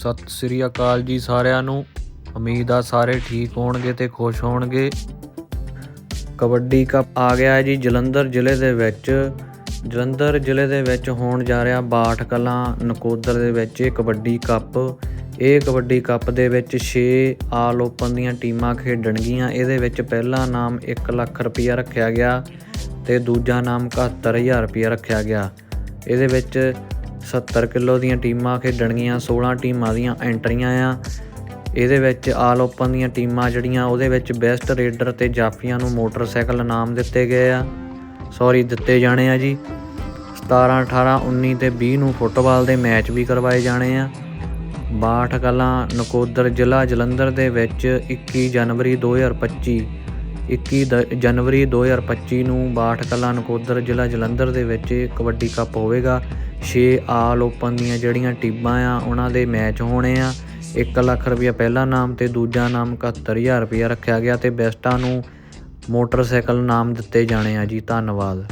ਸਤਿ ਸ੍ਰੀ ਅਕਾਲ ਜੀ ਸਾਰਿਆਂ ਨੂੰ। ਉਮੀਦ ਆ ਸਾਰੇ ਠੀਕ ਹੋਣਗੇ ਤੇ ਖੁਸ਼ ਹੋਣਗੇ। ਕਬੱਡੀ ਕੱਪ ਆ ਗਿਆ ਹੈ ਜੀ ਜਲੰਧਰ ਜ਼ਿਲ੍ਹੇ ਦੇ ਵਿੱਚ। ਜਲੰਧਰ ਜ਼ਿਲ੍ਹੇ ਦੇ ਵਿੱਚ ਹੋਣ ਜਾ ਰਿਹਾ ਬਾਠ ਕਲਾਂ ਨਕੋਦਰ ਦੇ ਵਿੱਚ ਇਹ ਕਬੱਡੀ ਕੱਪ। ਇਹ ਕਬੱਡੀ ਕੱਪ ਦੇ ਵਿੱਚ 6 ਆਲ ਓਪਨ ਦੀਆਂ ਟੀਮਾਂ ਖੇਡਣਗੀਆਂ। ਇਹਦੇ ਵਿੱਚ ਪਹਿਲਾ ਨਾਮ 1 ਲੱਖ ਰੁਪਇਆ ਰੱਖਿਆ ਗਿਆ ਤੇ ਦੂਜਾ ਨਾਮ 71000 ਰੁਪਇਆ ਰੱਖਿਆ ਗਿਆ। ਇਹਦੇ ਵਿੱਚ 70 ਕਿਲੋ ਦੀਆਂ ਟੀਮਾਂ ਖੇਡਣਗੀਆਂ 16 ਟੀਮਾਂ ਦੀਆਂ ਐਂਟਰੀਆਂ ਆ। ਇਹਦੇ ਵਿੱਚ ਆਲ ਓਪਨ ਦੀਆਂ ਟੀਮਾਂ ਜਿਹੜੀਆਂ, ਉਹਦੇ ਵਿੱਚ ਬੈਸਟ ਰੇਡਰ ਤੇ ਜਾਫੀਆਂ ਨੂੰ ਮੋਟਰਸਾਈਕਲ ਇਨਾਮ ਦਿੱਤੇ ਗਏ ਆ। ਸੌਰੀ ਦਿੱਤੇ ਜਾਣੇ ਆ ਜੀ। 17 18 19 ਤੇ 20 ਨੂੰ ਫੁੱਟਬਾਲ ਦੇ ਮੈਚ ਵੀ ਕਰਵਾਏ ਜਾਣੇ ਆ। ਬਾਠ ਕਲਾਂ ਨਕੋਦਰ ਜ਼ਿਲ੍ਹਾ ਜਲੰਧਰ ਦੇ ਵਿੱਚ 21 ਜਨਵਰੀ 2025 21 ਦ- ਜਨਵਰੀ 2025 ਨੂੰ ਬਾਠ ਕਲਾਂ ਨਕੋਦਰ ਜ਼ਿਲ੍ਹਾ ਜਲੰਧਰ ਦੇ ਵਿੱਚ ਕਬੱਡੀ ਕੱਪ ਹੋਵੇਗਾ। 6 ਆਲ ਓਪਨ ਦੀਆਂ ਜਿਹੜੀਆਂ ਟੀਮਾਂ ਆ, ਉਹਨਾਂ ਦੇ ਮੈਚ ਹੋਣੇ ਆ। 1 ਲੱਖ ਰੁਪਇਆ ਪਹਿਲਾ ਨਾਮ ਤੇ ਦੂਜਾ ਨਾਮ 71000 ਰੁਪਇਆ ਰੱਖਿਆ ਗਿਆ ਤੇ ਬੈਸਟਾਂ ਨੂੰ ਮੋਟਰਸਾਈਕਲ ਨਾਮ ਦਿੱਤੇ ਜਾਣੇ ਆ ਜੀ। ਧੰਨਵਾਦ।